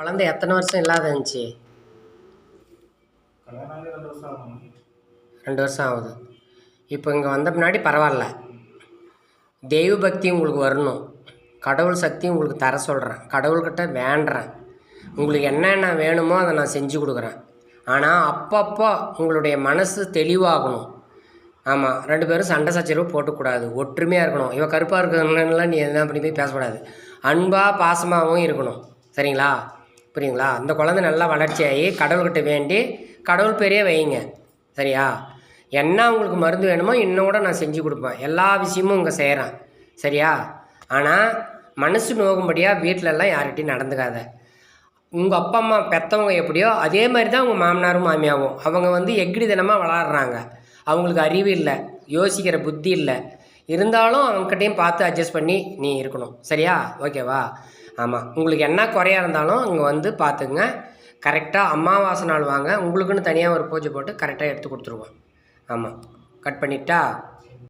குழந்தை எத்தனை வருஷம் இல்லாத இருந்துச்சு? ரெண்டு வருஷம் ஆகும் ரெண்டு வருஷம் ஆகுது. இப்போ இங்கே வந்த பின்னாடி பரவாயில்ல. தெய்வ பக்தி உங்களுக்கு வரணும். கடவுள் சக்தி உங்களுக்கு தர சொல்கிறேன் கடவுள்கிட்ட வேண்டுறேன். உங்களுக்கு என்னென்ன வேணுமோ அதை நான் செஞ்சு கொடுக்குறேன். ஆனால் அப்பப்போ உங்களுடைய மனசு தெளிவாகணும். ஆமாம் ரெண்டு பேரும் சண்டை சச்சரவு போட்டுக்கூடாது. ஒற்றுமையாக இருக்கணும். இவன் கருப்பாக இருக்கணும்லாம் நீ எதுனா பண்ணி போய் பேசக்கூடாது. அன்பாக பாசமாகவும் இருக்கணும். சரிங்களா? புரியுங்களா? அந்த குழந்தை நல்லா வளர்ச்சியாகி கடவுள்கிட்ட வேண்டி கடவுள் பேரே வைங்க சரியா? என்ன உங்களுக்கு மருந்து வேணுமோ இன்னும் கூட நான் செஞ்சு கொடுப்பேன். எல்லா விஷயமும் இங்கே செய்கிறேன் சரியா? ஆனால் மனசு நோகும்படியாக வீட்டிலலாம் யார்கிட்டையும் நடந்துக்காத. உங்கள் அப்பா அம்மா பெற்றவங்க எப்படியோ அதே மாதிரி தான் உங்கள் மாமனாரும் மாமியாவும். அவங்க வந்து எக்கிடி தினமாக வளர்கிறாங்க அவங்களுக்கு அறிவு இல்லை யோசிக்கிற புத்தி இல்லை. இருந்தாலும் அவங்ககிட்டையும் பார்த்து அட்ஜஸ்ட் பண்ணி நீ இருக்கணும். சரியா? ஓகேவா ஆமாம் உங்களுக்கு என்ன குறையாக இருந்தாலும் இங்கே வந்து பார்த்துங்க கரெக்டாக அமாவாசை நாள் வாங்க. உங்களுக்குன்னு தனியாக ஒரு பூஜை போட்டு கரெக்டாக எடுத்து கொடுத்துருவோம். ஆமாம் கட் பண்ணிட்டா